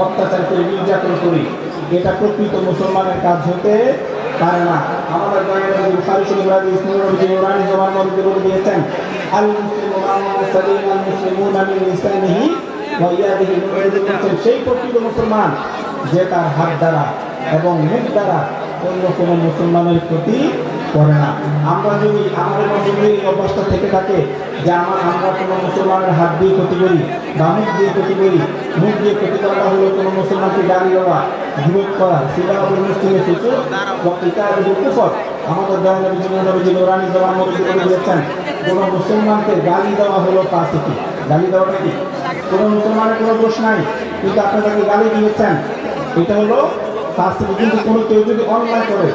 অত্যাচার করি নির্যাতন করি। এটা প্রকৃত মুসলমানের কাজ হতে পারে না। আমাদের দিয়েছেন আল মুসলিমু সেই প্রকৃত মুসলমান যে তার হাত দ্বারা এবং মুখ দ্বারা অন্য কোনো মুসলমানের ক্ষতি করে না। আমরা যদি আমাদের মধ্যে যদি এই অবস্থা থেকে থাকে যে আমার আমরা কোনো মুসলমানের হাত দিয়ে ক্ষতি করি মুখ দিয়ে ক্ষতি করি, মুখ দিয়ে ক্ষতি করা হলো কোনো মুসলমানকে গালি দেওয়া, বিরোধ করা সিবাবুল মুসলিমের শিশু এটা কুফর আমাদের দয়ানবী নবী নবী জবান নবী বলে দিয়েছেন, কোনো মুসলমানকে গালি দেওয়া হলো পাশিকি গালি দেওয়াটা কি? কোনো মুসলমানের কোনো দোষ নাই, কিন্তু আপনি তাকে গালি দিয়েছেন। এটা হলো শাস্তি কিন্তু কোনো কেউ যদি অন্যায় করে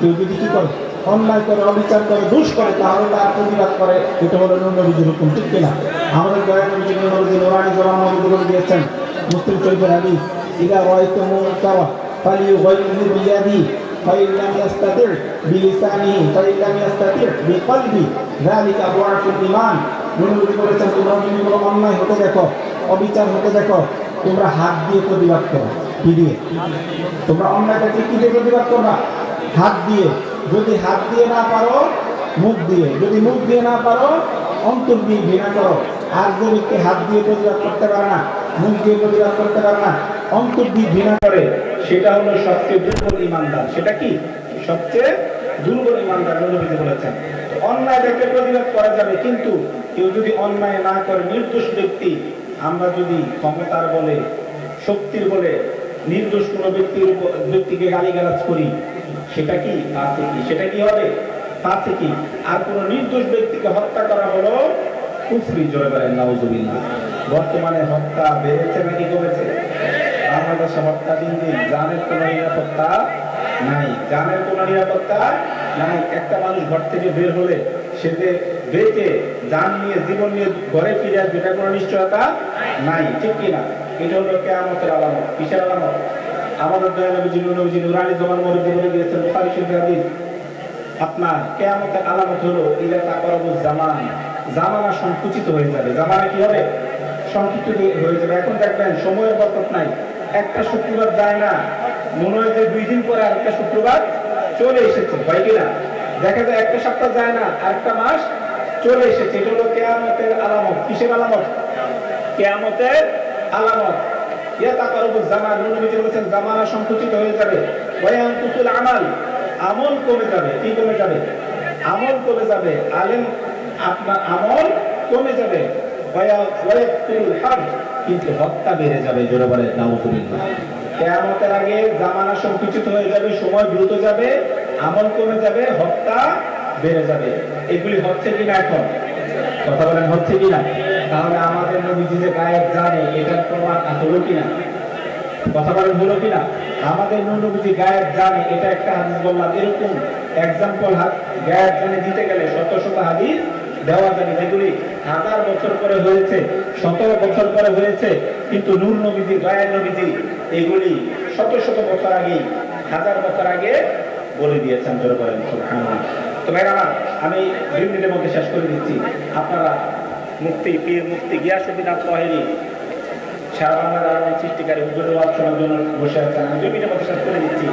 কেউ যদি কি করে অন্যায় করে অবিচার করে দুষ করে তাহলে তার প্রতিবাদ করে এটা হলো নবীজির হুকুম ঠিক কিনা আমাদের দয়া নবীজি নবীজি নোরানি জবান নবীজি বলে দিয়েছেন মুসলিম শরীফের হাদিস ইদা রাআইতুম মুনকারা ফালিয়ুগাইয়িরহু বিয়াদি فإن لم يستطع بلسانه فإن لم يستطع بقلبه ذلك ضعف الإيمان নবীজি বলেছেন তোমরা যদি কোনো অন্যায় হতে দেখো অবিচার হতে দেখো তোমরা হাত দিয়ে প্রতিবাদ করো কি দিয়ে তোমরা অন্যায়টাকে কি দিয়ে প্রতিবাদ করবা হাত দিয়ে। যদি হাত দিয়ে না পারো, মুখ দিয়ে। যদি মুখ দিয়ে না পারো, অন্তর দিয়ে ঘৃণা করো। আর যে ব্যক্তি হাত দিয়ে প্রতিবাদ করতে পারে না, মুখ দিয়ে প্রতিবাদ করতে পারে না, অন্তর দিয়ে ঘৃণা করে, সেটা হলো সবচেয়ে দুর্বল ইমানদার। সেটা কি? সবচেয়ে দুর্বল ইমানদার, নবীজি বলেছেন। অন্যায় দেখে প্রতিবাদ করা যাবে, কিন্তু কেউ যদি অন্যায় না করে, নির্দোষ ব্যক্তি, আমরা যদি ক্ষমতার বলে, শক্তির বলে, নির্দোষ কোনো ব্যক্তির ব্যক্তিকে গালিগালাজ করি সেটা কি? পাচ্ছে কি সেটা কি হবে? পাচ্ছে কি আর কোন নির্দোষ ব্যক্তিকে হত্যা করা হলো? কুফরি জোরে বলেন, নাউজুবিল্লাহ। বর্তমানে হত্যা বেড়েছে নাকি কমেছে? বাংলাদেশে হত্যা দিন দিন। জানের কোনো নিরাপত্তা নাই। জানের কোনো নিরাপত্তা নাই। একটা মানুষ ঘর থেকে বের হলে সে যে বেঁচে যান নিয়ে, জীবন নিয়ে ঘরে ফিরে আসবে, এটা কোনো নিশ্চয়তা নাই। ঠিক কি না এটা হলো কেয়ামতের আলামত। কিসের আলামত? আমাদের জিনু নবী জিনু রানী জমান মরিদ বলে দিয়েছেন বুখারী শরীফের হাদিস। আপনার কেয়ামতের আলামত হলো ইলা তাকরাবুজ জামান। জামানা সংকুচিত হয়ে যাবে। জামানা কি হবে? সংকুচিত হয়ে যাবে। এখন দেখবেন সময়ের বরকত নাই। একটা শুক্রবার যায় না। মনে হয় যে দুই দিন পরে আরেকটা শুক্রবার চলে এসেছে। হয় কিনা দেখা যায় একটা সপ্তাহ যায় না, আরেকটা মাস চলে এসেছে। এটা হলো কেয়ামতের আলামত। কিসের আলামত? কেয়ামতের আলামত। জামান সংকুচিত হয়ে যাবে। আমাল, আমল কমে যাবে। কি কমে যাবে? আমল কমে যাবে। আলেম আপনার আমল কমে যাবে। কিন্তু হত্যা বেড়ে যাবে, জোরে কেয়ামতের আগে জামানা সংকুচিত হয়ে যাবে, সময় দ্রুত যাবে, আমল কমে যাবে হত্যা বেড়ে যাবে। এগুলি হচ্ছে কিনা এখন? কথা বলেন হচ্ছে কিনা তাহলে আমাদের নবীজি যে গায়েব জানে, এটার প্রমাণ হলো কিনা কথা বলেন হলো কিনা আমাদের নবীজি গায়েব জানে, এটা একটা হাদিস বললাম। এরকম এক্সাম্পল গায়েব জানে দিতে গেলে শত শত হাদিস দেওয়া যাবে, যেগুলি হাজার বছর পরে হয়েছে, সতেরো বছর পরে হয়েছে, কিন্তু নূর নবীজি, গায়েব নবীজি এগুলি শত শত বছর আগে হাজার বছর আগে বলে দিয়েছেন, জোরে সুবহানাল্লাহ। তো ভাইরা আমার আমি দুই মিনিটের মধ্যে শেষ করে দিচ্ছি। আপনারা মুক্তি, পীর মুক্তি, গিয়াসুদ্দিন আত্মহিনী সারা বাংলার আলোড়ন সৃষ্টিকারী ওয়াজ শোনার জন্য বসে আছেন। আমি দুই মিনিটের মধ্যে শেষ করে দিচ্ছি।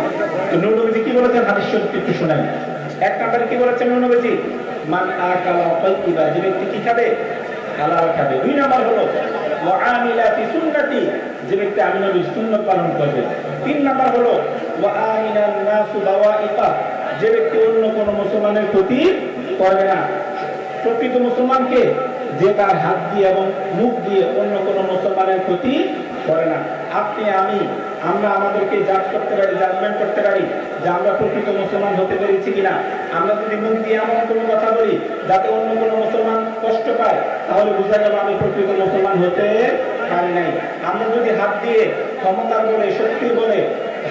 তো নূর নবীজি কি বলেছেন? হাদিস একটু শুনেন। এক নম্বরে কি বলেছেন নূর নবীজি মান আকালা তাইয়িবা, যে ব্যক্তি কি খাবে? হালাল খাবে। দুই নম্বর হলো ওয়াআমিলা ফি সুন্নতি, যে ব্যক্তি আমি নবীর সুন্নাত পালন করবে। তিন নম্বর হলো ওয়াআমিনান নাসু দাওয়াইকা যে ব্যক্তি অন্য কোনো মুসলমানের ক্ষতি করবে না। প্রকৃত মুসলমানকে যে তার হাত দিয়ে এবং মুখ দিয়ে অন্য কোনো মুসলমানের ক্ষতি করে না। আপনি, আমি, আমরা আমাদেরকে জাজ করতে পারি জাজমেন্ট করতে পারি যে আমরা প্রকৃত মুসলমান হতে পেরেছি কিনা। আমরা যদি মুখ দিয়ে এমন কোনো কথা বলি যাতে অন্য কোনো মুসলমান কষ্ট পায়, তাহলে বোঝা গেল আমি প্রকৃত মুসলমান হতে পারি নাই। আমরা যদি হাত দিয়ে ক্ষমতার বলে, শক্তির বলে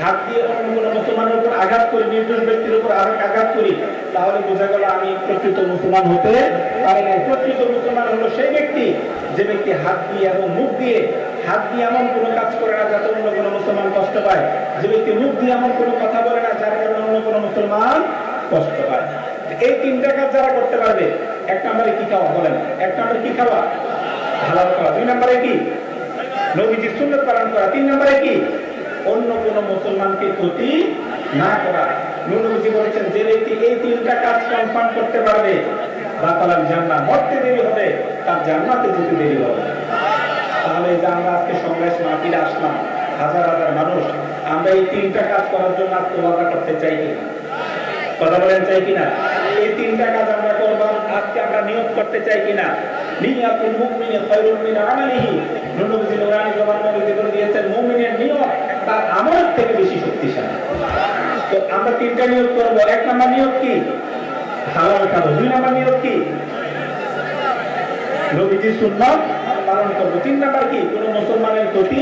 হাত দিয়ে অন্য কোনো মুসলমানের উপর আঘাত করি নির্দোষ ব্যক্তির উপর আঘাত করি, তাহলে বোঝা গেল আমি প্রকৃত মুসলমান হতে পারি নাই। প্রকৃত মুসলমান হলো সেই ব্যক্তি, যে ব্যক্তি হাত দিয়ে এবং মুখ দিয়ে, হাত দিয়ে এমন কোনো কাজ করে না যাতে অন্য কোনো মুসলমান কষ্ট পায়। যে ব্যক্তি মুখ দিয়ে এমন কোনো কথা বলে না যার কারণে অন্য কোনো মুসলমান কষ্ট পায়। এই তিনটা কাজ যারা করতে পারবে, এক নম্বরে কি খাওয়া বলেন? এক নম্বরে কি খাওয়া? হালাল খাওয়া। দুই নম্বরে কি? নবীজির সুন্দর পালন করা। তিন নম্বরে কি? অন্য কোন মুসলমানকে ক্ষতি না করা। নবীজি বলেছেন, যে ব্যক্তি এই তিনটা কাজ কনফার্ম করতে পারবে বাতালার জান্নাত। মরতে দেরি হবে, তার জান্নাতে যেতে দেরি হবে। তাহলে যে আমরা আজকে সংগ্রাস মাহফিলে আসলাম, হাজার হাজার মানুষ, আমরা এই তিনটা কাজ করার জন্য আত্মবাদা করতে চাই কিনা কথা বলেন চাই কিনা? এই তিনটা কাজ আমরা করব, আজকে আমরা নিয়োগ করতে চাই কিনা? নিয়াতুল মুমিনি খায়রুম মিন আমালিহি। নবী নুরানি জবান নবী করে দিয়েছেন মুমিনের নিয়ত তার আমল থেকে বেশি শক্তিশালী। তো আমরা তিনটা নিয়োগ করব। এক নাম্বার নিয়োগ কি? হালাল খাব দুই নাম্বার নিয়োগ কি? নবীজির সুন্নাত পালন করব। তিন নাম্বার কি? কোন মুসলমানের ক্ষতি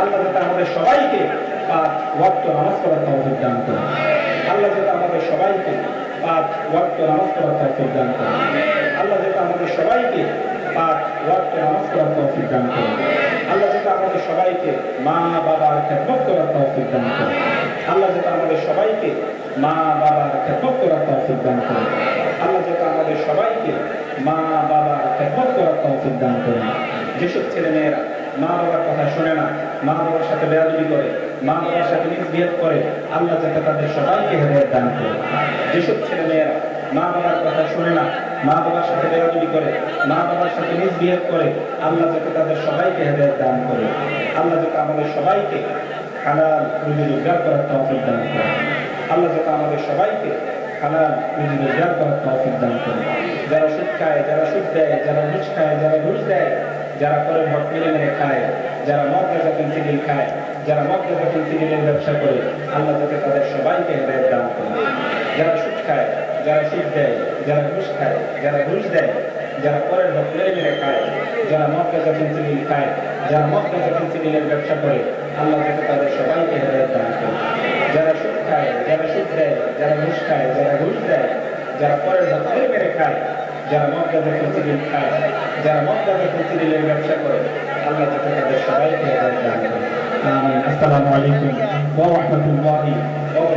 আল্লাহ যাতে আমাদের সবাইকে পাঁচ ওয়াক্ত নামাজ পড়ার তৌফিক দান করে আল্লাহ যাতে আমাদের সবাইকে পাঁচ ওয়াক্ত নামাজ পড়ার তৌফিক দান করে আল্লাহ যাতে আমাদের সবাইকে পাঁচ ওয়াক্ত নামাজ তৌফিক দান করে আল্লাহ যাতে আমাদের সবাইকে মা বাবার খেদমত করার তৌফিক দান করে আল্লাহ যাতে আমাদের সবাইকে মা বাবার খেদমত করার তৌফিক দান করে আল্লাহ যাতে আমাদের সবাইকে মা বাবার খেদমত করার তৌফিক দান করে যেসব ছেলে মেয়েরা মা বাবার কথা শোনে না, মা বাবার সাথে বেয়াদবি করে, মা বাবার সাথে মিসবিহেভ করে, আল্লাহ যাতে তাদের সবাইকে হেদায়ত দান করে যেসব ছেলে মেয়েরা মা বাবার কথা শোনে না মা বাবার সাথে বেয়াদবি করে, মা বাবার সাথে মিসবিহেভ করে, আল্লাহ যাতে তাদের সবাইকে হেদায়ত দান করে। আল্লাহ যাতে আমাদের সবাইকে হালাল রুজি রোজগার করার তৌফিক দান করে। আল্লাহ যাতে আমাদের সবাইকে হালাল রুজি রোজগার করার তৌফিক দান করে। যারা সুদ খায়, যারা সুদ দেয়, যারা ঘুষ খায়, যারা ঘুষ দেয়, যারা করে ভোট মেরে মেরে খায়, যারা মদ, গাঁজা পেন্সিলিন খায়, যারা মদ, গাঁজা পেন্সিলিনের ব্যবসা করে, আল্লাহ যাতে তাদের সবাইকে হেদায়ত দান করে। যারা সুদ খায় যারা সুদ দেয়, যারা ঘুষ খায়, যারা ঘুষ দেয়, যারা পরের ভোট মেরে মেরে খায়, যারা মদ গাঁজা পেন্সিলিন খায়, যারা মদ গাঁজা পেন্সিলিনের ব্যবসা করে, আল্লাহ যাতে তাদের সবাইকে হেদায়ত দান করে যারা সুদ খায়, যারা সুদ দেয়, যারা ঘুষ খায়, যারা ঘুষ দেয়, যারা পরের ভোট মেরে মেরে খায়, যারা মদ গাঁজা পেন্সিলিন খায়, যারা মদ গাঁজা পেন্সিলিনের ব্যবসা করে, আল্লাহ যাতে তাদের সবাইকে হেদায়ত দান করে আসসালামু আলাইকুম। ওয়া রাহমাতুল্লাহি ওয়া